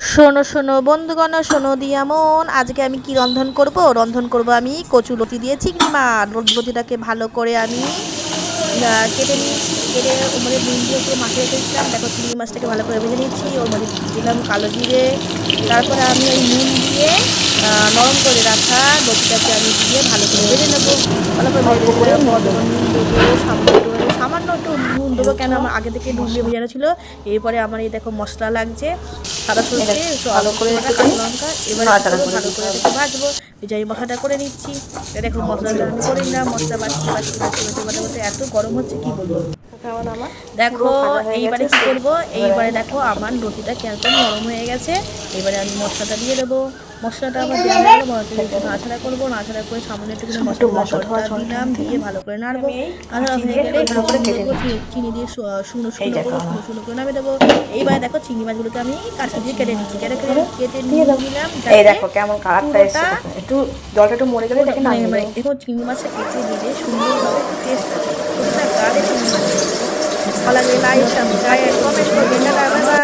শোনো শোনো, বন্ধুগণ, শোনো দিয়া মন আজকে আমি কি রন্ধন করব? রন্ধন করব আমি কচু লতি দিয়ে চিংড়ি মাছ। লতিটাকে ভালো করে আমি কেটে নিয়েছি, কেটে ওর মধ্যে নুন দিয়ে একটু মাখিয়ে রেখেছিলাম। দেখো, চিংড়ি মাছটাকে ভালো করে ভেজে নিচ্ছি ওর মধ্যে দিলাম কালো জিরে। তারপরে আমি ওই নুন দিয়ে নরম করে রাখা লতিটাকে আমি দিয়ে ভালো করে ভেজে নেব। ভালো করে ভেজে নুন দেবো একটু সামান্য একটু নুন দেবো কেন? আমার আগে থেকে নুন দিয়ে ভেজানো ছিল। এরপরে আমার এই দেখো মশলা লাগছে। সাদা সরষে একটু আলো করে কাঁচা লঙ্কা। এবার ভালো করে একটু ভাজবো। বিজয়ী মশলাটা করে নিচ্ছি। দেখো মশলাটা করে নিলাম মশলা বাড়ছি বাড়তে বাড়তে এত গরম হচ্ছে কি বলব? দেখো এইবারে কি করব? এইবারে দেখো আমার রুটিটা কেমন নরম হয়ে গেছে। এবারে আমি মশলাটা দিয়ে দেবো। মশলাটা আমার দেওয়া হয়ে গেলো একটু নাড়াচাড়া করব নাড়াচাড়া করে সামনে একটু মশলা দিলাম দিয়ে ভালো করে নাড়বো। নাড়া হয়ে গেলে ভালো করে চিনি দিয়ে শুকনো শুকনো করে শুকনো শুকনো করে নামিয়ে দেবো। এইবারে দেখো চিংড়ি মাছগুলোকে আমি কাঠি দিয়ে কেটে নিচ্ছি। কেটে কেটে কেটে নিয়ে নিলাম এই দেখো কেমন কালারটা এসছে। একটু জলটা একটু মরে গেলে দেখে নামিয়ে মানে দেবো। দেখো চিংড়ি মাছটা কেটে দিলে সুন্দরভাবে টেস্ট আছে প্রতিটা গাড়ে চিংড়ি মাছ ভালো লাগে লাইক সাবস্ক্রাইব কমেন্ট করবেন